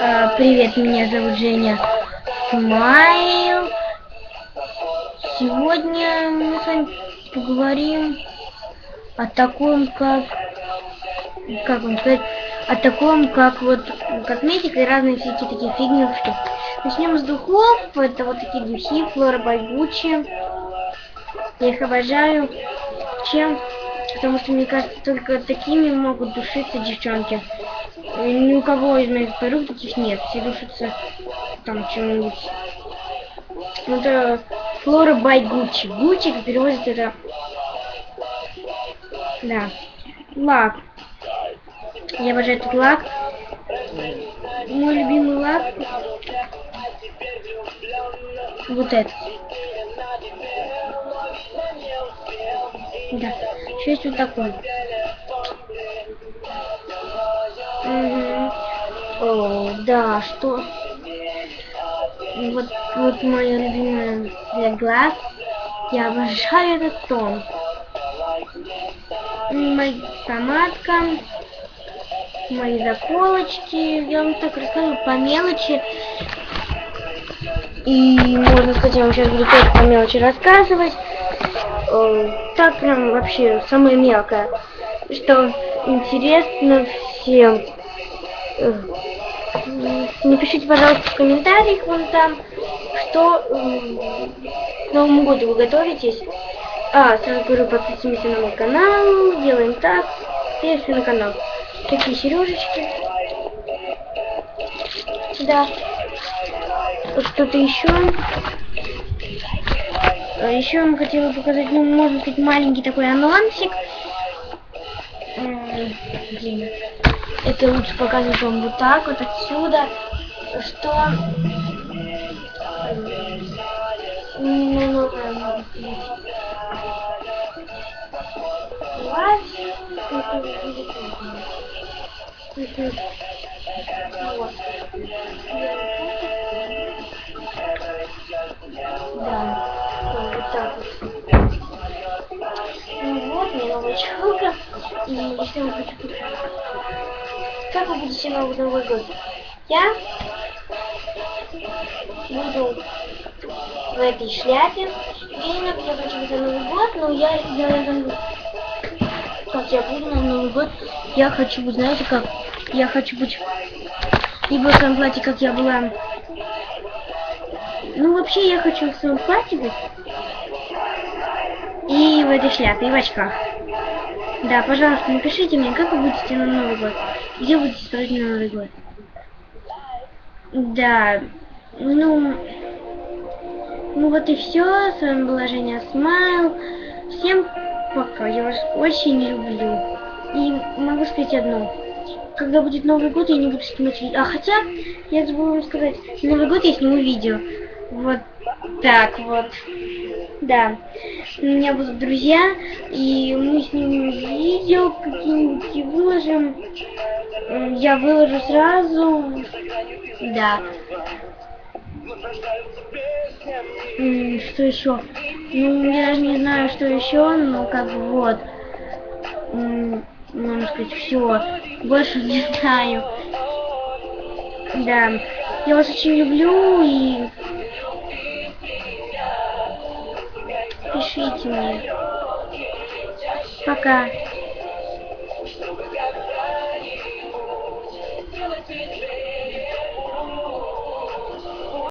А, привет, меня зовут Женя Смайл. Сегодня мы с вами поговорим о таком, как, как вам сказать, о таком, как вот косметика и разные всякие такие фигнюшки. Начнем с духов. Это вот такие духи Флора Байгучи. Я их обожаю. Чем? Потому что, мне кажется, только такими могут душиться девчонки. Ни у кого из моих подруг таких нет. Все душатся там чем-нибудь. Ну, это Флора бай Гуччи. Гуччи переводит это... Да. Лак. Я обожаю этот лак. Мой любимый лак. Вот этот. Да. Еще есть вот такой. О, да, что? Вот, вот моя любимая для глаз. Я обожаю этот тон. Моя помадка, мои заколочки. Я вам так расскажу по мелочи. И можно сказать, я вам сейчас буду тоже по мелочи рассказывать. Так прям вообще самое мелкое. Что интересно всем. Э, напишите, пожалуйста, в комментариях вон там, что э, к Новому году вы готовитесь. А, сразу говорю, подписываемся на мой канал, делаем так, все на канал. Такие сережечки. Да. Что-то еще. А еще вам хотела показать, ну, может быть, маленький такой анонсик. Блин. Это лучше показывать вам вот так, вот отсюда, что... Ну, ну. Да, вот так вот. Ну вот, мне новая челка. И я хочу показать. Как вы будете Новый, Новый год? Я буду в этой шляпе. Денег я хочу на Новый год, но я сделаю как я буду на Новый год. Я хочу быть, знаете как? Я хочу быть либо в своем платье, как я была ну, вообще, я хочу в своем платье быть. И в этой шляпе, и в очках. Да, пожалуйста, напишите мне, как вы будете на Новый год. Где будете строить на Новый год? Да, ну... Ну вот и все. С вами была Женя Смайл. Всем пока. Я вас очень люблю. И могу сказать одно. Когда будет Новый год, я не буду снимать видео. А хотя, я забыла вам сказать, Новый год я сниму видео. Вот так вот. Да. У меня будут друзья, и мы снимем видео какие-нибудь выложим. Я выложу сразу. Да. Что еще? Ну, я даже не знаю, что еще, но как бы вот. Можно сказать, все. Больше не знаю. Да. Я вас очень люблю и Пишите мне. Пока.